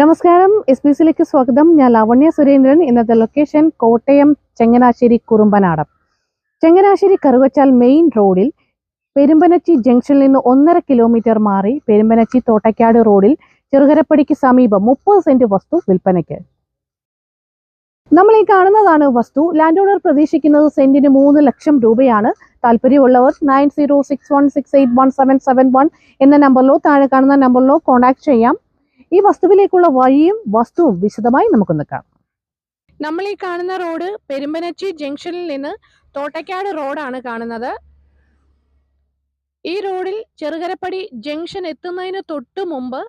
നമസ്കാരം. S B സിയിലേക്ക് സ്വാഗതം. ഞാൻ ലാവണ്യ സുരേന്ദ്രൻ. ഇന്നത്തെ ലൊക്കേഷൻ കോട്ടയം ചെങ്ങനാശ്ശേരി കുറുമ്പനാടം. ചെങ്ങനാശ്ശേരി കറുവച്ചാൽ മെയിൻ റോഡിൽ പെരുമ്പനച്ചി ജംഗ്ഷനിൽ നിന്ന് ഒന്നര കിലോമീറ്റർ മാറി പെരുമ്പനച്ചി തോട്ടയ്ക്കാട് റോഡിൽ ചെറുകരപ്പടിക്ക് സമീപം മുപ്പത് സെന്റ് വസ്തു വിൽപ്പനയ്ക്ക്. നമ്മൾ ഈ കാണുന്നതാണ് വസ്തു. ലാൻഡ് ഓണർ പ്രതീക്ഷിക്കുന്നത് സെന്റിന് മൂന്ന് ലക്ഷം രൂപയാണ്. താല്പര്യമുള്ളവർ nine zero six one six eight one seven seven one എന്ന നമ്പറിലോ താഴെ കാണുന്ന നമ്പറിലോ കോൺടാക്ട് ചെയ്യാം. ഈ വസ്തുവിലേക്കുള്ള വഴിയും വസ്തുവും വിശദമായി നമുക്കൊന്ന് കാണാം. നമ്മൾ ഈ കാണുന്ന റോഡ് പെരുമ്പനച്ചി ജംഗ്ഷനിൽ നിന്ന് തോട്ടയ്ക്കാട് റോഡാണ് കാണുന്നത്. ഈ റോഡിൽ ചെറുകരപ്പടി ജംഗ്ഷൻ എത്തുന്നതിന് തൊട്ട് മുമ്പ്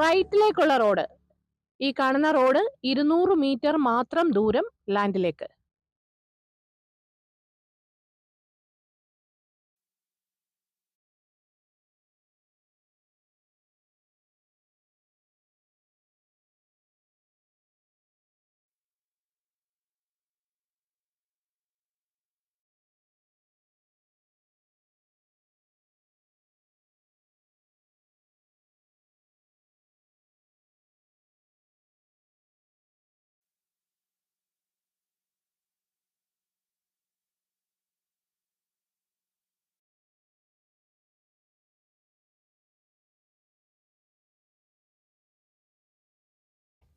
റൈറ്റിലേക്കുള്ള റോഡ് ഈ കാണുന്ന റോഡ് ഇരുന്നൂറ് മീറ്റർ മാത്രം ദൂരം ലാൻഡിലേക്ക്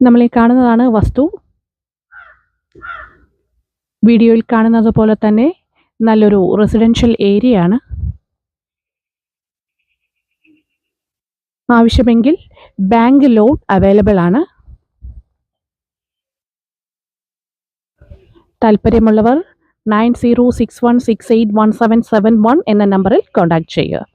നമ്മൾ ഈ കാണുന്നതാണ് വസ്തു. വീഡിയോയിൽ കാണുന്നത് പോലെ തന്നെ നല്ലൊരു റെസിഡൻഷ്യൽ ഏരിയ ആണ്. ആവശ്യമെങ്കിൽ ബാങ്ക് ലോൺ അവൈലബിൾ ആണ്. താല്പര്യമുള്ളവർ nine zero six one six eight one seven seven one എന്ന നമ്പറിൽ കോൺടാക്ട് ചെയ്യുക.